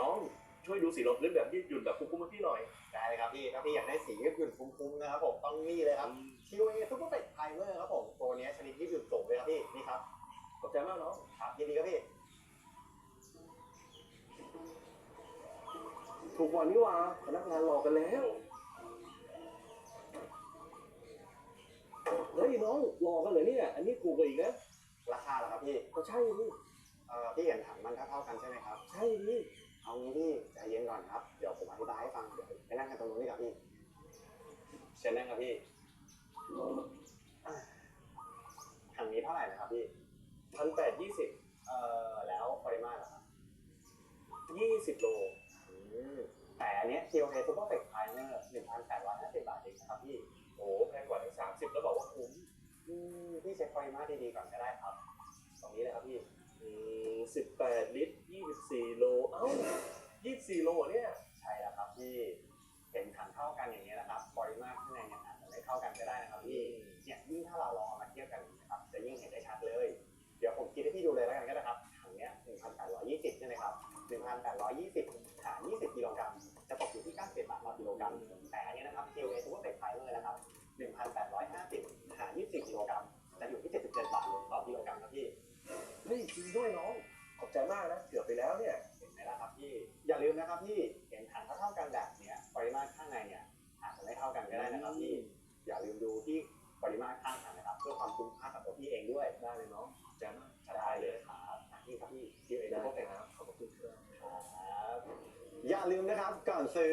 น้องช่วยดูสีรถพื้นแบบยืดหยุ่นแบบคุ้มๆให้พี่หน่อย ได้เลยครับพี่ถ้าพี่อยากได้สียืดหยุ่นคุ้มๆนะครับผมต้องนี่เลยครับ TOA Super Flex Primer ครับผมตัวเนี้ยชนิดยืดหยุ่นสูงเลยครับพี่นี่ครับขอบใจมากน้องครับยินดีครับพี่ถูกกว่านี่หว่าพนักงานรอกันแล้วเฮ้ยน้องรอกันเหรอเนี่ยอันนี้ถูกกว่าอีกนะราคาเหรอครับพี่ก็ใช่ดิเอ่อพี่เห็นถังมันเท่าๆกันใช่ไหมครับ ใช่ดิ เอางี้พี่ใจเย็นก่อนครับ เดี๋ยวผมอธิบายให้ฟัง เดี๋ยวไปนั่งกันตรงนู้นดีกว่าพี่เชิญนั่งครับพี่อ่าถังนี้เท่าไหร่นะครับพี่พันแปดยี่สิบเอ่อแล้วปริมาตรล่ะครับยี่สิบโลอืมแต่อันเนี้ย TOA Super Flex Primer 1,850บาทเองนะครับพี่ โอ้แพงกว่าถึงสามสิบแล้วบอกว่าคุ้มอืมพี่เช็คปริมาตรดีๆก่อนก็ได้ครับ ตรงนี้เลยครับพี่สิบแปดลิตร ยี่สิบสี่โล เอ้ายี่สิบสี่โลเนี่ย ใช่แล้วครับพี่ อย่าลืมนะครับพี่เห็นถังเท่าๆกันแบบเนี้ยปริมาตรข้างในเนี่ยอาจจะไม่เท่ากันก็ได้นะครับพี่อย่าลืมดูที่ปริมาตรข้างถังนะครับ เพื่อความคุ้มค่ากับตัวพี่เองด้วยได้เลยน้องขอบใจมากได้เลยครับนี่ครับพี่ที่ไอ้ได้พวกเองครับขอบคุณครับครับอย่าลืมนะครับก่อนซื้อ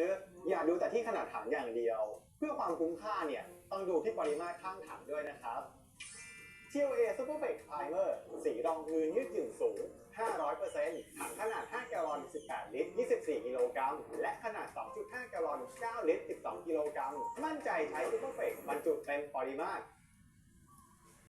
อย่าดูแต่ที่ขนาดถังอย่างเดียว เพื่อความคุ้มค่าเนี่ยต้องดูที่ปริมาตรข้างถังด้วยนะครับ TOA Super Flex Primer สีรองพื้นยืดหยุ่นสูง 500%ถังขนาด 5แกลลอน18ลิตร 24 กิโลกรัม และขนาด 2.5 แกลลอน 9 ลิตร 12 กิโลกรัม มั่นใจใช้ซูเปอร์เฟกบรรจุเต็มปริมาตร